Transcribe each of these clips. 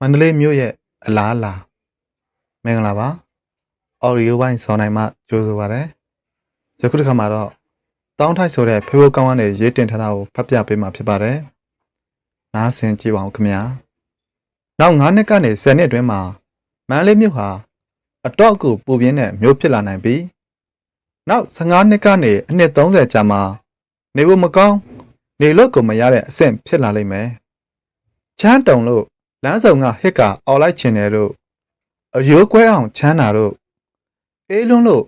မန္တလေးမြို့ရဲ့အလားအလာမင်္ဂလာပါအော်ဒီယိုပိုင်းစောနိုင်မှကြိုဆိုပါရစေယခုတစ်ခါမှာတော့တောင်းထိုက်ဆိုတဲ့ဖေဖိုးကောင်းကနေရေးတင်ထားတာကိုဖတ်ပြပေးမှာဖြစ်ပါတယ်နားဆင်ကြည့်ပါဦးခင်ဗျာနောက်9နှစ်ကနေ10နှစ်အတွင်းမှာမန္တလေးမြို့ဟာအတော့အကူပူပြင်းတဲ့မြို့ဖြစ်လာနိုင်ပြီးနောက်15နှစ်ကနေအနှစ်30ကြာမှာနေဖို့မကောင်းနေလို့ကိုမရတဲ့အဆင့်ဖြစ်လာလိမ့်မယ်ချမ်းတုံလို့ လမ်းဆောင်ကဟစ်ကအော်လိုက်ချင်တယ်လို့အယိုးကွဲအောင်ချမ်းတာတို့အေးလွန်းလို့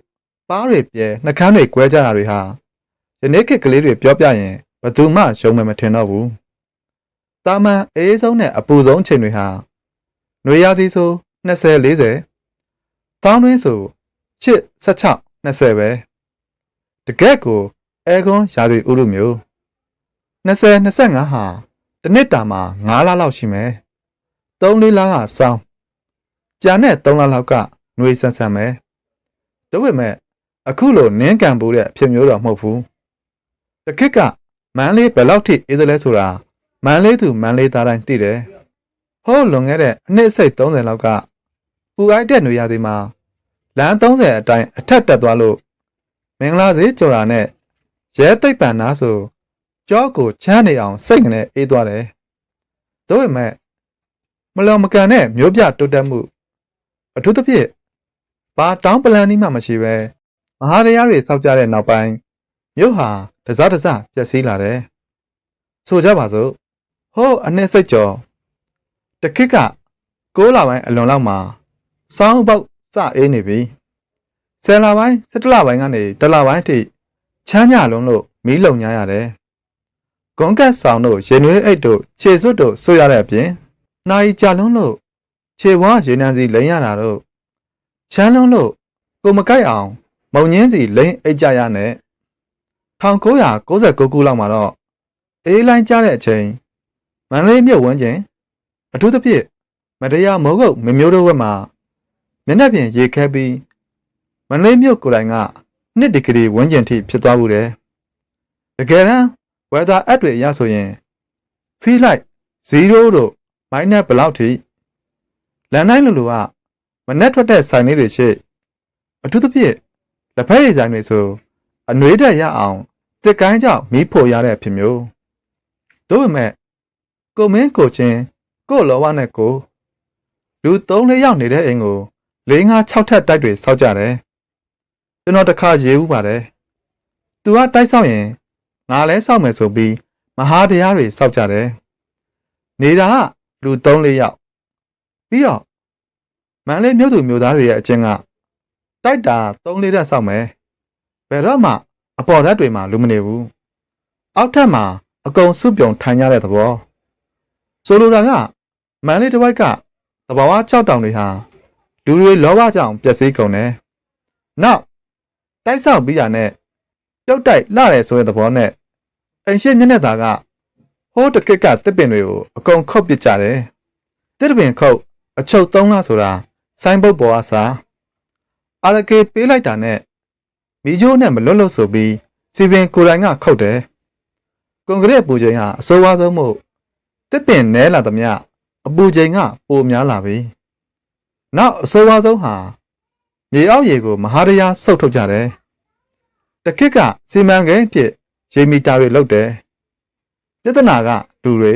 ပါးတွေပြဲနှကန်းတွေကွဲကြတာတွေဟာယနေ့ခေတ်ကလေးတွေပြောပြရင်ဘယ်သူမှရှုံးမယ်မထင်တော့ဘူးတာမန်အေးဆုံးနဲ့အပူဆုံးချိန်တွေဟာຫນွေရာသီဆို20 40တောင်းတွင်းဆိုချစ်16 20ပဲတကက်ကိုအဲကွန်ရာသီဥတုမျိုး20 25ဟာတစ်နှစ်တာမှာ9လလောက်ရှိမယ် 3လေးလားကစောင်းကြံတဲ့3လားလောက်ကຫນွေဆန်ဆန်ပဲဒါပေမဲ့အခုလိုနင်းကံပူတဲ့အဖြစ်မျိုးတော့မဟုတ်ဘူးတခက်ကမန်းလေးဘယ်လောက်ထိအေးသလဲဆိုတာမန်းလေးသူမန်းလေးသားတိုင်းသိတယ်ဟိုးလွန်ခဲ့တဲ့အနှစ်စိတ်30လောက်ကပူအိုက်တဲ့နေရာဒီမှာလမ်း30အတိုင်းအထက်တက်သွားလို့မင်္ဂလာစေကြော်တာနဲ့ရဲသိပ်ပန်နာဆိုကြောကိုချမ်းနေအောင်စိတ်နဲ့အေးသွားတယ်ဒါပေမဲ့ မလော်မကန်တဲ့မျိုးပြတိုးတက်မှုအထူးသဖြင့်ဘာတောင်းပလန်နည်းမှမရှိပဲမဟာတရားတွေစောက်ကြတဲ့နောက်ပိုင်းမြို့ဟာတစားတစားပျက်စီးလာတယ်ဆိုကြပါစို့ဟိုးအနှစ်စိတ်ကျော်တခစ်က6လပိုင်းအလွန်လောက်မှာစောင်းပေါက်စအေးနေပြီ10လပိုင်း17လပိုင်းကနေတလပိုင်းအထိချမ်းညလုံးလို့မီးလုံညာရတယ်ဂွန်ကတ်ဆောင်တို့ရင်နွေးအိတ်တို့ခြေစွတ်တို့ဆွရတဲ့အပြင် နိုင်ကြလုံးလို့ခြေဘွားရေနံစီလိန်ရတာတို့ချမ်းလုံးလို့ကိုမကိုက်အောင် မုံညင်းစီလိန်အိတ်ကြရနဲ့1999ခုလောက်မှာတော့အေးလိုင်းကြတဲ့အချိန်မန္တလေးမြို့ဝန်းကျင်အထူးသဖြင့်မတရားမိုးကုတ်မမျိုးတို့ဘက်မှာမျက်နှာပြင်ရေခဲပြီးမန္တလေးမြို့ကိုယ်တိုင်က2ဒီဂရီဝန်းကျင်ထိဖြစ်သွားဘူးတယ်တကယ်တမ်း weather app တွေအရဆိုရင် feel like 0တို့ minus ဘယ်လောက်ထိလန်တိုင်းလူလူကမနဲ့ထွက်တဲ့ဆိုင်လေးတွေရှိအထူးသဖြင့်လက်ဖက်ရည်ဆိုင်တွေဆိုအနှွေးတက်ရအောင်တစ်ကိုင်းကြောင့်မီးဖို့ရတဲ့အဖြစ်မျိုးတို့ပေမဲ့ကိုမင်းကိုချင်းကိုလောဘနဲ့ကိုလူ၃၄ယောက်နေတဲ့အိမ်ကို၄၅၆ထပ်တိုက်တွေစောက်ကြတယ်ကျွန်တော်တခါရေးဦးပါတယ်သူကတိုက်ဆောက်ရင်ငါလဲစောက်မယ်ဆိုပြီးမဟာတရားတွေစောက်ကြတယ်နေတာက လူ၃၄ယောက်ပြီးတော့မန်လေးမြို့သူမြို့သားတွေရဲ့အချင်းကတိုက်တာ၃၄တက်စောက်မယ်ဘယ်တော့မှအပေါ်ဓာတ်တွေမှာလူမနေဘူးအောက်ထပ်မှာအကုန်စုပြုံထိုင်ကြတဲ့သဘောဆိုလိုတာကမန်လေးတစ်ဝိုက်ကသဘာဝကြောက်တောင်တွေဟာလူတွေလောဘကြောင့်ပျက်စီးကုန်တယ်နောက်တိုက်ဆောက်ပြီးရနဲ့ပြုတ်တိုက်လှတယ်ဆိုတဲ့သဘောနဲ့အိမ်ရှိမျက်နှာသားက ဟိုးတကက်ကတစ်ပင်တွေကိုအကုန်ခုတ်ပစ်ကြတယ်တစ်ပင်ခုတ်အချုပ်သုံးလားဆိုတာဆိုင်းဘုတ်ပေါ်အစားအာရကေပေးလိုက်တာနဲ့မိချိုးနဲ့မလွတ်လွတ်ဆိုပြီးစီပင်ကိုယ်တိုင်ကခုတ်တယ်ကွန်ကရစ်ပူချိန်ဟာအဆိုးဝါးဆုံးမို့တစ်ပင်နဲလာသမျှအပူချိန်ကပိုများလာပြီနောက်အဆိုးဝါးဆုံးဟာမြေအောက်ရေကိုမဟာတရားဆုတ်ထုတ်ကြတယ်တခစ်ကစီမံကိန်းဖြစ်ရေမီတာတွေလောက်တယ် ပြဿနာကလူတွေ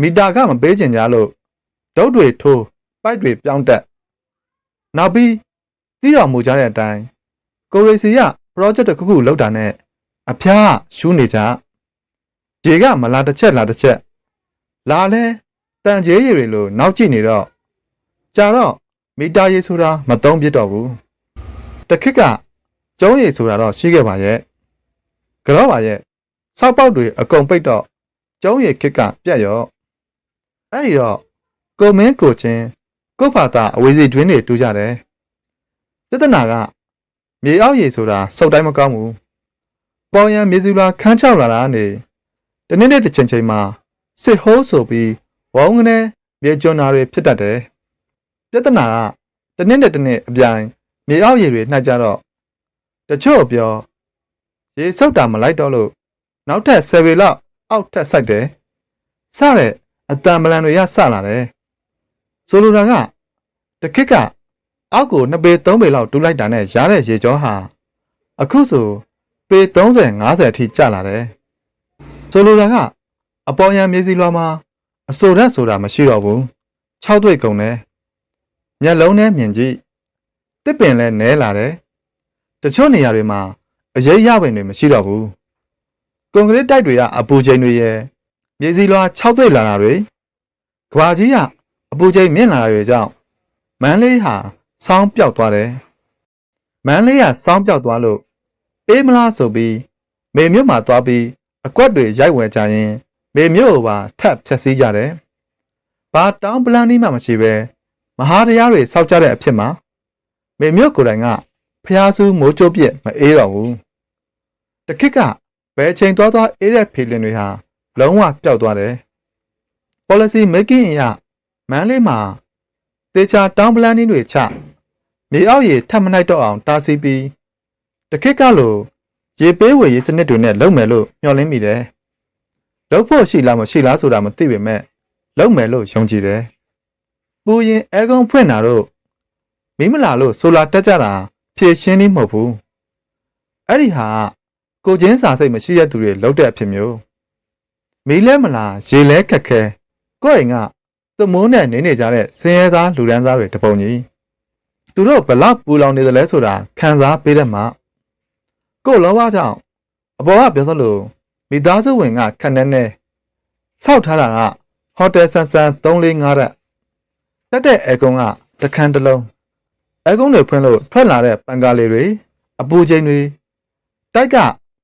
မီတာကမပေးချင်ကြလို့ဒုတ်တွေထိုးပိုက်တွေပြောင်းတက်နောက်ပြီးတီးတော်မူကြတဲ့အတိုင်းကိုရီစီက project တစ်ခုခုလောက်တာနဲ့အဖျားရှူးနေကြရေကမလာတစ်ချက်လာတစ်ချက်လာလဲတန်ကျေးရည်တွေလို့နောက်ကြည့်နေတော့ကြာတော့မီတာရေဆိုတာမသုံးပြတော့ဘူးတခစ်ကကျုံးရည်ဆိုတာတော့ရှိခဲ့ပါရဲ့ကြောပါရဲ့ စောက်ပေါက်တွေအကုန်ပိတ်တော့ကျုံးရည်ခစ်ကပြတ်ရောအဲ့ဒီတော့ကိုမင်းကိုချင်းကိုဖာတာအဝေစီတွင်းတွေတူးကြတယ်ပြဿနာကမြေအောက်ရည်ဆိုတာစုပ်တိုင်းမကောင်းဘူးပေါ်ရန်မြေသူလာခန်းချောက်လာတာကနေတနေ့နေ့တစ်ချိန်ချိန်မှာစစ်ဟိုးဆိုပြီးဝုံငနဲ့မြေကျွန်းနာတွေဖြစ်တတ်တယ်ပြဿနာကတနေ့နဲ့တနေ့အပြိုင်မြေအောက်ရည်တွေနှိုက်ကြတော့တချို့ပြောရေဆုပ်တာမလိုက်တော့လို့ နောက်ထပ်10ပေလောက်အောက်ထပ်ဆိုင်တယ်စတဲ့အတန်ပလန်တွေရဆလာတယ်ဆိုလိုတာကတခစ်ကအောက်ကို2ပေ3ပေလောက်တူးလိုက်တာနဲ့ရတဲ့ရေကြောဟာအခုဆိုပေ30 50အထိကျလာတယ်ဆိုလိုတာကအပေါ်ယံမြေစီလွာမှာအဆိုရက်ဆိုတာမရှိတော့ဘူး6တွေ့ကုန်တယ်မျက်လုံးနဲ့မြင်ကြည့်တစ်ပင်လည်းနဲလာတယ်တချို့နေရာတွေမှာအရေးရပင်တွေမရှိတော့ဘူး ကွန်ကရစ်တိုက်တွေကအပူချိန်တွေရဲ့မြေစီလွာ6တွေ့လာတာတွေကဘာကြီးကအပူချိန်မြင့်လာတာတွေကြောင့်မန်းလေးဟာစောင်းပြောက်သွားတယ်မန်းလေးကစောင်းပြောက်သွားလို့အေးမလားဆိုပြီးမေမြို့မှာသွားပြီးအကွက်တွေရိုက်ဝယ်ကြရင်မေမြို့ကိုပါထပ်ဖြက်စီးကြတယ်ဘာတောင်းပလန်နီးမှမရှိပဲမဟာတရားတွေစောက်ကြတဲ့အဖြစ်မှာမေမြို့ကိုယ်တိုင်ကဖျားဆူးမိုးကြိုးပြက်မအေးတော့ဘူးတခစ်က ဘယ်အချိန်သွားသွားအေးတဲ့ဖေလင်တွေဟာလုံးဝပျောက်သွားတယ် policy making အရမန်းလေးမှာတေချာတောင်းပလန်နည်းတွေချမြေအောက်ရေထပ်မနိုင်တော့အောင်တားဆီးပြီးတခစ်ကလိုရေပေးဝေရေးစနစ်တွေနဲ့လုပ်မယ်လို့မျှော်လင့်မိတယ်လုပ်ဖို့ရှိလားမရှိလားဆိုတာမသိပေမဲ့လုပ်မယ်လို့ယုံကြည်တယ်ပူရင်အဲကုန်းဖွင့်တာတော့မီးမလာလို့ဆိုလာတက်ကြတာဖြည့်ရှင်းနေမဟုတ်ဘူးအဲ့ဒီဟာ ကိုချင်းစာစိတ်မရှိတဲ့သူတွေလုပ်တဲ့အဖြစ်မျိုးမီးလဲမလားရေလဲခက်ခဲကိုယ့်အိမ်ကသမိုးနဲ့နေနေကြတဲ့ဆင်းရဲသားလူဒန်းသားတွေတပုံကြီးသူတို့ဘလောက်ပူလောင်နေသလဲဆိုတာခံစားပေးတဲ့မှာကို့လောဘကြောင့်အပေါ်ကပြောသလိုမိသားစုဝင်ကခက်နေနေဆောက်ထားတာကဟိုတယ်ဆန်ဆန်345ရက်တက်တဲ့အဲကုန်းကတခန်းတစ်လုံးအဲကုန်းတွေဖွင့်လို့ထွက်လာတဲ့ပန်ကားလေးတွေအပူချိန်တွေတိုက်က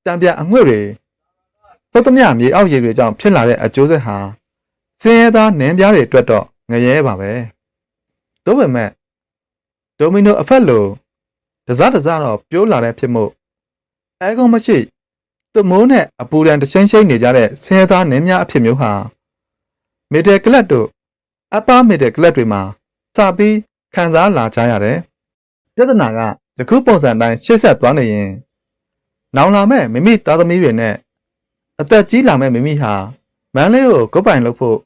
တံပြအငွေ့တွေပုတ်သမျှမြေအောက်ရေတွေကြောင့်ဖြစ်လာတဲ့အကျိုးဆက်ဟာစင်းရဲသားနင်းပြားတွေအတွက်တော့ငရဲပါပဲ။ဒါပေမဲ့ဒိုမီနိုအဖက်လိုတစားတစားတော့ပြိုးလာတဲ့ဖြစ်မှုအဲကုန်းမရှိသူမိုးနဲ့အပူဒဏ်တချင်းချင်းနေကြတဲ့ဆင်းရဲသားနင်းများအဖြစ်မျိုးဟာမီတယ်ကလတ်တို့အပါမီတယ်ကလတ်တွေမှာစပြီးခံစားလာကြရတယ်။ပြဿနာကယခုပုံစံတိုင်းရှေ့ဆက်သွားနေရင် နောင်လာမဲ့မိမိသားသမီးတွေနဲ့အသက်ကြီးလာမဲ့မိမိဟာမန်းလေးကိုဂုတ်ပိုင်လုပ်ဖို့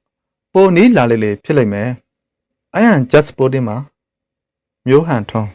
ပိုနီးလာလေလေဖြစ်လိမ့်မယ်။ I am just sporting မှာမျိုးဟန်ထွန်း